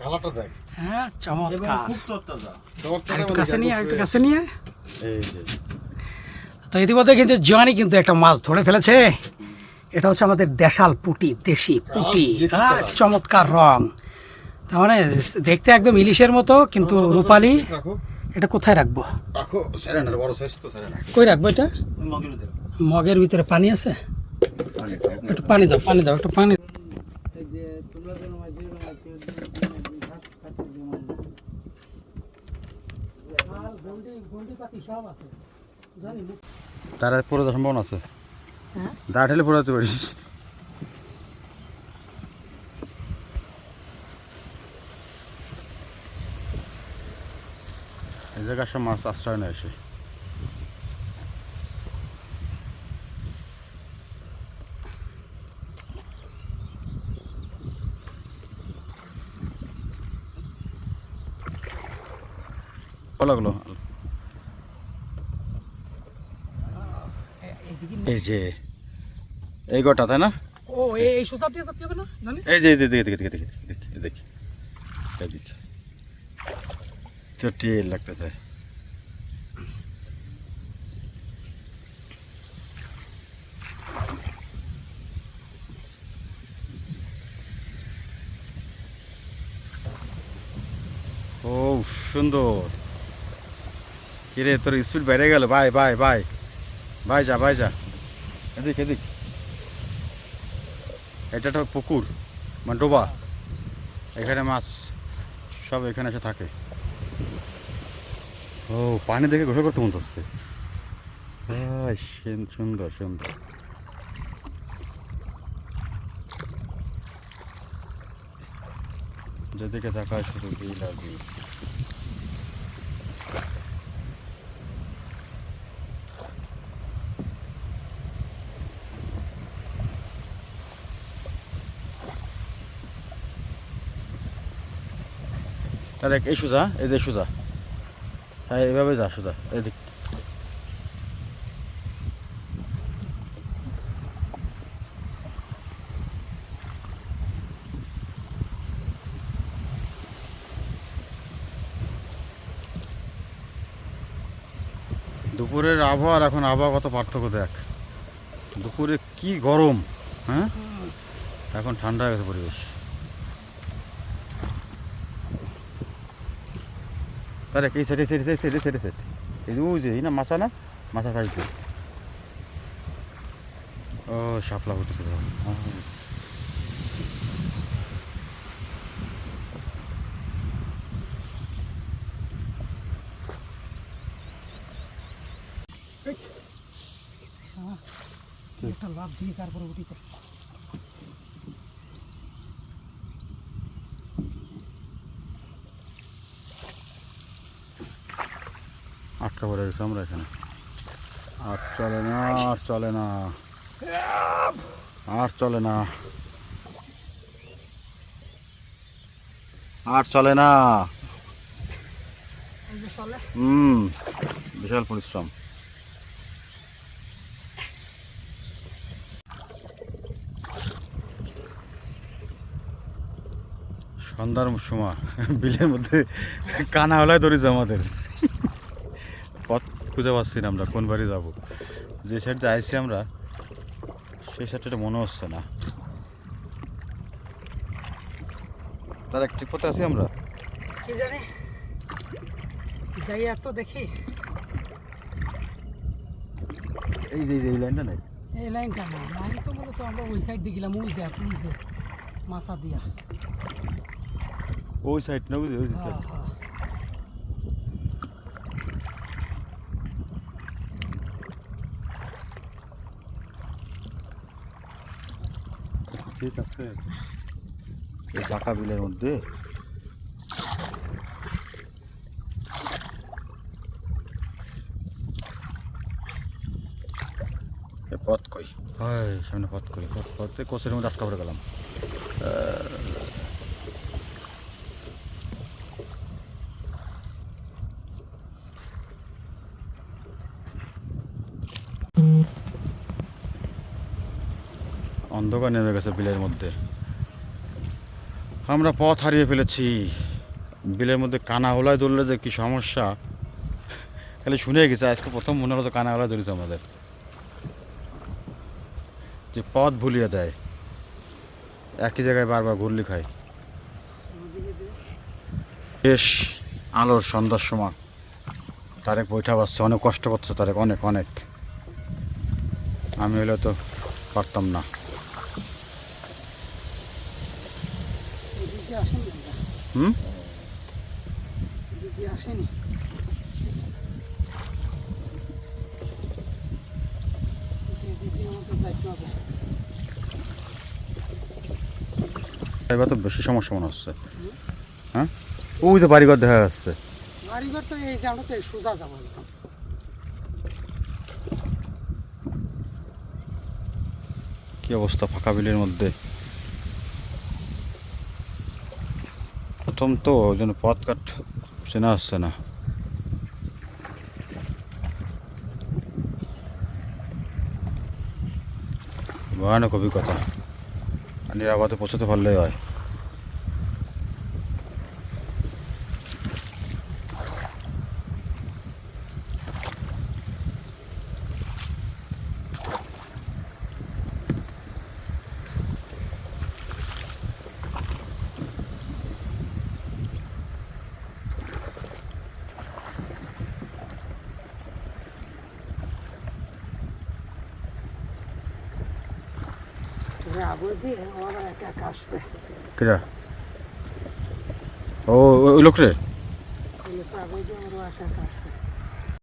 কালারটা দেখ। হ্যাঁ চমৎকার। খুব তরতাজা একটু কাছে নিয়ে আর একটু কাছে নিয়ে। এই যে। তো ইতিমধ্যে কিন্তু জোয়ানি কিন্তু একটা মাছ ধরে ফেলেছে। এটা হচ্ছে আমাদের দেশাল পুটি দেশি পুটি। হ্যাঁ চমৎকার রং। তার মানে দেখতে একদম ইলিশের মতো কিন্তু রূপালি। এটা কোথায় রাখব? কই রাখব এটা? মগের ভিতরে। পানি আছে? একটু পানি দাও পানি দাও একটু পানি তারা পড়ে সম্ভাবনা আছে। হ্যাঁ? দা ঠেলে পড়ে পারিস। এই জায়গায় সব মাছ আশ্রয় নেয় এসে লাগল? এই যে এই গোটা তাই না? ও এই এই সুতা দিয়ে করতে হবে না জানি। এই যে এই যে দেখি দেখি দেখি দেখি দেখি। এদিকে চটি লাগতেছে ও সুন্দর। কিরে তোর স্পিড বেড়ে গেল। Bye bye bye. বাই যা বাই যা এদিক এদিক। এটা একটা পুকুর মানে ডোবা। এখানে মাছ সব এখানে এসে থাকে। ও পানি দেখে ঘোরা করতে মনে হচ্ছে সুন্দর সুন্দর। যেদিকে তাকায় শুধু বিল আর বিল। তাহলে এই সোজা এই যে সোজা। হ্যাঁ এইভাবে যা সোজা এদিক। দুপুরের আবহাওয়ার এখন আবহাওয়া কত পার্থক্য দেখ। দুপুরে কি গরম হ্যাঁ? এখন ঠান্ডা হয়ে গেছে পরিবেশ। তাহলে এই সাইডে সাইডে সাইডে সাইডে সাইডে সাইড এই যে এই না মাছা না? মাথা খাইতে ও শাপলা উঠেছে লাভ দিয়ে তারপরে উঠিছে আটকা পড়ে গেছে আমরা এখানে। আর চলে না আর চলে না। আর চলে না। আর চলে না। হুম বিশাল পরিশ্রম। সন্ধ্যার সময় বিলের মধ্যে কানা হলায় ধরেছে আমাদের খুঁজে পাচ্ছি না আমরা কোন বাড়ি যাব। যে সাইডে আইছি আমরা সেই সাইডটা মনে হচ্ছে না। তার একটি পথে আছি আমরা। কি জানি যাই এত দেখি। এই যে এই লাইনটা নেই? এই লাইনটা না লাইন তো মূলত আমরা ওই সাইড দিয়ে গেলাম ওই দেখ ওই যে মাছা দিয়া। ওই সাইড না বুঝলি ওই হ্যাঁ সাইড ঠিক আছে। এই ঢাকা বিলের মধ্যে। এ পথ কই? হয় সামনে পথ কই? পথ পথে কোচের মধ্যে আটকা পড়ে গেলাম। অন্ধকার নেমে গেছে বিলের মধ্যে। আমরা পথ হারিয়ে ফেলেছি। বিলের মধ্যে কানা হলায় ধরলে যে কি সমস্যা। খালি শুনে গেছে, আজকে প্রথম মনে হলো কানা হলায় ধরেছে আমাদের। যে পথ ভুলিয়ে দেয়। একই জায়গায় বারবার ঘুরলি খায় বেশ, আলোর সন্ধ্যার সময়। তারেক বৈঠা বাসছে অনেক কষ্ট করছে তারেক, অনেক অনেক। আমি হলে তো পারতাম না এদিকে আসেনি আমরা। হুম? আসেনি। এবার তো বেশি সমস্যা মনে হচ্ছে। হ্যাঁ? ওই তো বাড়িঘর দেখা যাচ্ছে। বাড়িঘর তো এই যে আমরা তো সোজা যাব কি অবস্থা ফাঁকা বিলের মধ্যে? প্রথম তো, ওই জন্য পথ কাট চেনা আসছে না। ভয়ানক অভিজ্ঞতা। আর নিরাপদে পৌঁছতে পারলেই হয়। কিরা ও ওই- লোক রে